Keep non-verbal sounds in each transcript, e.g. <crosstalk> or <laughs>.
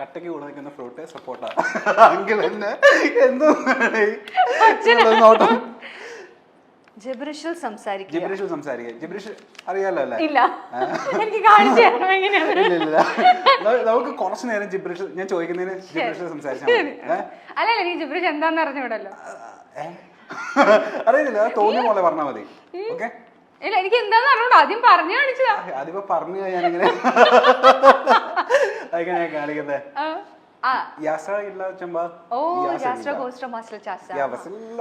കട്ടയ്ക്ക് കൂടെ നിൽക്കുന്ന ഫ്രൂട്ട് സപ്പോർട്ടാ അങ്കിൾ എന്നെ എന്തോ നോട്ടം ജബറിഷിൽ സംസാരിക്കുക. ജിബ്രിഷ് സംസാരിക്കുക. ജിബ്രിഷ് അറിയാലോ അല്ലേ? ഇല്ല. എനിക്ക് കാണിച്ചു തരണം എങ്ങനെയാണ്? ഇല്ല ഇല്ല. നമുക്ക് കുറച്ച് നേരം ജിബ്രിഷ് ഞാൻ ചോദിക്കുന്നതിന് ജിബ്രിഷ് സംസാരിച്ചാൽ അല്ലല്ല നീ ജബറിഷ് എന്താന്ന്? അറിയുന്നില്ല തോന്നിയ പോലെ പറഞ്ഞാൽ മതി. ഓക്കെ? ഇല്ല എനിക്ക് എന്താന്ന് അറിഞ്ഞൂടാ ആദ്യം പറഞ്ഞു കാണിച്ചതാ. അതിപ്പോ പറഞ്ഞു ഞാൻ എങ്ങനെ അങ്ങനെ കാണിക്കുന്നത് യാസ്ട്രയില്ല ചുമ്മാ ഓ യാസ്ട്ര ഗോസ്ട്ര മാസ്റ്റർ ചാസ യാ വസില്ല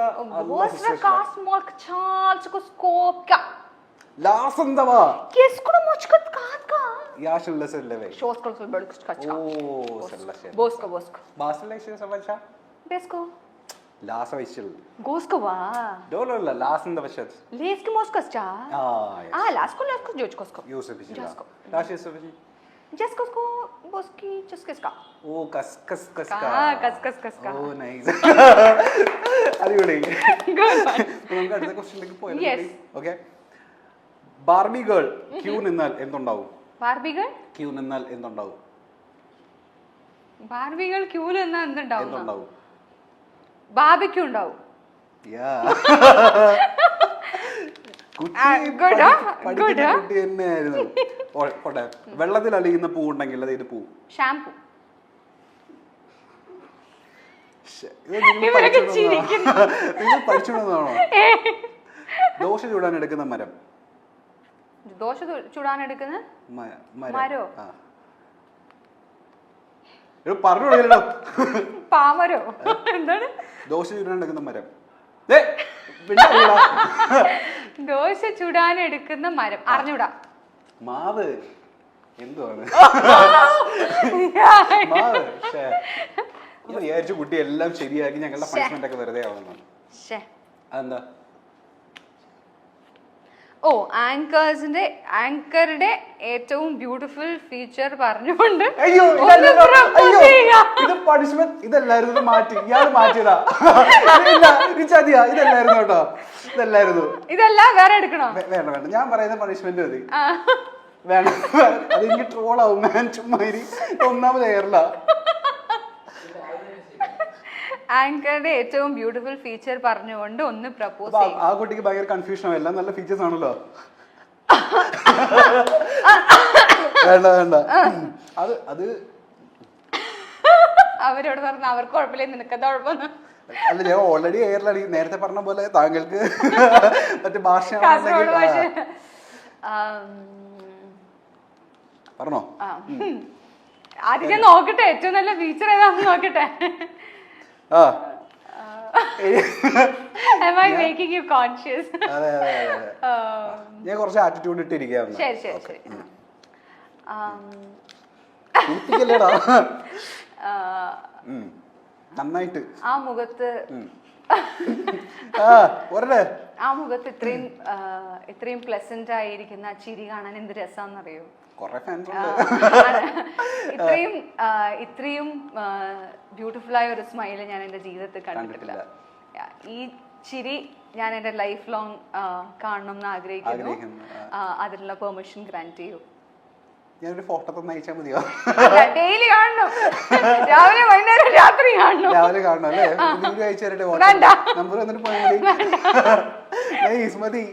ഗോസ്ട്ര കാസ്മോൾക്ക് ചാൾസ് കോ സ്കോപ്പ് ക ലാസന്തവ. കിസ്കുണ മൊച്ചകത് കാത് ക. याशल से लेवे शोस को सुन बड़ कुछ अच्छा ओ सल्लशे बोस्को बोस्को बासल से समझा बेस्को लास विशल गोस्को वा डोलो ला लास इन द विशल लेस के मोस्को स्टा आ आ लास को लास को जोच कोस्को यूसुफ विशल लास को लास यूसुफ विशल जस्ट उसको उसकी चुस्किसका ഓ കസ് കസ് കസ് കാ. ആ, കസ് കസ് കസ് കാ. ഓ നൈസ് <laughs> അടിപൊളി. <laughs> Good one. അപ്പൊ നമുക്ക് അടുത്ത ക്വസ്റ്റ്യനിലേക്ക് Yes. പോയാലും ഓക്കെ ബാർബി ഗേൾ ക്യൂ നിന്നാൽ എന്തുണ്ടാവും? ബാർബികൾ ക്യൂ നിന്നാൽ എന്തുണ്ടാവും? ബാർബികൾ ക്യൂൽ എന്നാ എന്തുണ്ടാവും? എന്തുണ്ടാവും? ബാബിക്യൂ ഉണ്ടാവും. Yeah. <laughs> വെള്ളത്തിൽ അലിയുന്ന പൂ ഉണ്ടെങ്കിൽ അത് ഇത് പൂ. ഷാംപൂ. നിങ്ങൾ പഠിച്ചുകൊണ്ടുവന്നതാണോ ദോശ ചൂടാൻ എടുക്കുന്ന മരം. ദോശ ചൂടാൻ എടുക്കുന്ന മരോ? പറഞ്ഞു പാമരോ എന്താണ്? ദോശ ചൂടാൻ എടുക്കുന്ന മരം. ദോശ ചുടാൻ എടുക്കുന്ന മരം. അറിഞ്ഞൂടാ. മാവ്. എന്തുവാണ്? <laughs> മാവ് വിചാരിച്ചു കുട്ടി എല്ലാം ശരിയാക്കി ഞങ്ങളുടെ പണിഷ്മെന്റ് ഒക്കെ വെറുതെ ആവുന്നു. അതെന്താ? ഓ ആങ്കേഴ്സിന്റെ ആങ്കറുടെ ഏറ്റവും ബ്യൂട്ടിഫുൾ ഫീച്ചർ പറഞ്ഞുകൊണ്ട് അയ്യോ അയ്യോ ഇത് പണിഷ്മെന്റ് ഇതല്ലായിരുന്നു മാറ്റി. ഇയാൾ മാറ്റിയതാ. ചതിയാ. ഇതല്ലായിരുന്നു കേട്ടോ. ഇതല്ലായിരുന്നു. ഇതല്ല വേറെ എടുക്കണോ? വേണ്ട വേണ്ട. ഞാൻ പറയുന്ന പണിഷ്മെന്റ് മതി. വേണം അത് എനിക്ക് ട്രോളാവും ഞാൻ ചുമ്മാ ഒന്നാമത് എയറില്ല ആങ്കറുടെ ഏറ്റവും ബ്യൂട്ടിഫുൾ ഫീച്ചർ പറഞ്ഞുകൊണ്ട് ഒന്ന് പ്രപ്പോസ് അപ്പൊ ആ- ആ കുട്ടിക്ക് ഭയങ്കര കൺഫ്യൂഷൻ എല്ലാം നല്ല ഫീച്ചേഴ്സ് ആണല്ലോ. വേണ്ട വേണ്ട. അത് അത് അവരോട് പറഞ്ഞ അവർക്ക് കുഴപ്പമില്ല നിനക്കെന്താ കുഴപ്പമൊന്നും? അല്ല ഞാൻ ഓൾറെഡി എയറിലാണ് നേരത്തെ പറഞ്ഞ പോലെ താങ്കൾക്ക് മറ്റു ഭാഷ കാസർഗോഡ് ഭാഷ. ആം, പറഞ്ഞോ? ആ. ആദ്യം ഞാൻ നോക്കട്ടെ. ഏറ്റവും നല്ല ഫീച്ചർ ഏതാണെന്ന് നോക്കട്ടെ. ആ. Am I making you conscious? <laughs> അതെ അതെ അതെ ആം, ഞാൻ കുറച്ച് ആറ്റിറ്റ്യൂഡ് ഇട്ടിരിക്കാവുന്ന ശരി ശരി ശരി. ഉം. <laughs> നന്നായിട്ട്. ആ മുഖത്ത് ആ മുഖത്ത് ഇത്രയും ഇത്രയും പ്ലസന്റ് ആയിരിക്കുന്ന ചിരി കാണാൻ എന്ത് രസാന്നറിയോ? ഇത്രയും ഇത്രയും ബ്യൂട്ടിഫുൾ ആയ ഒരു സ്മൈൽ ഞാൻ എന്റെ ജീവിതത്തിൽ കണ്ടിട്ടില്ല. ഈ ചിരി ഞാൻ എന്റെ ലൈഫ് ലോങ് കാണണം എന്ന് ആഗ്രഹിക്കുന്നു, അതിനുള്ള പെർമിഷൻ ഗ്രാന്റ് ചെയ്യൂ. ഞാനൊരു ഫോട്ടോ തന്നെ അയച്ചാൽ മതിയോ? ഡെയിലി കാണണം. രാവിലെ വൈകുന്നേരം രാത്രി കാണണം. രാവിലെ കാണണം അല്ലേ? വീഡിയോ അയച്ചു തരട്ടെ. നമ്പർ വന്നിട്ട് പോയാൽ മതി. നൈസ് മതി.